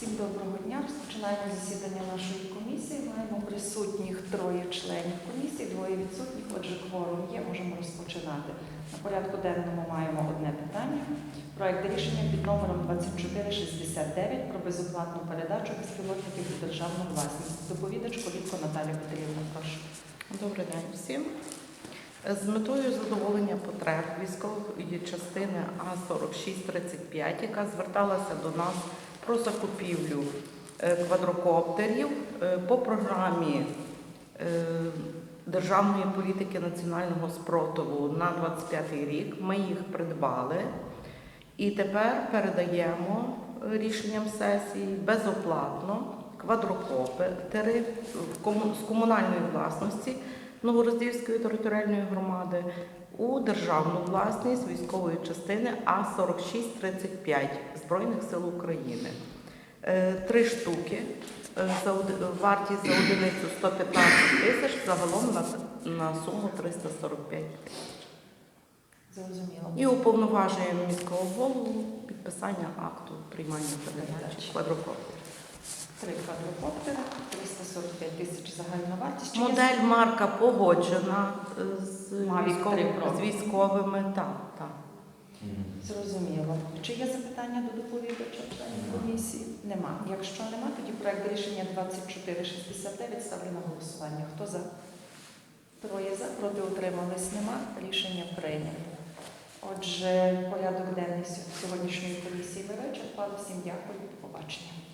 Всім доброго дня. Розпочинаємо засідання нашої комісії. Маємо присутніх троє членів комісії, двоє відсутніх. Отже, кворум є, можемо розпочинати. На порядку денному маємо одне питання. Проект рішення під номером 2469 про безоплатну передачу безпілотників у державну власність. Доповідач Колітко Наталія Петрівна, прошу. Добрий день всім. З метою задоволення потреб військової частини А4635, яка зверталася до нас про закупівлю е, квадрокоптерів е, по програмі е, державної політики національного спротиву на 25 рік. Ми їх придбали і тепер передаємо рішенням сесії безоплатно квадрокоптери з комунальної власності Новороздільської територіальної громади у державну власність військової частини А4635 Збройних сил України. Е, Три штуки. е, вартість за одиницю 115 тисяч, загалом на, на суму 345 тисяч. Зрозуміло. І уповноважуємо міського голову підписання акту приймання передачі квадрокоптерів. Три квадрокоптери, 345 тисяч загальна вартість. Чи є Модель марка погоджена з, Mavic військовими, 3 Pro. з військовими. Так, так. Зрозуміло. Чи є запитання до доповідача членів комісії? Нема. Якщо нема, тоді проект рішення 2469 ставлю на голосування. Хто за? Троє за, проти утримались нема. Рішення прийнято. Отже, порядок денний сьогоднішньої комісії вичерпали. Всім дякую. До побачення.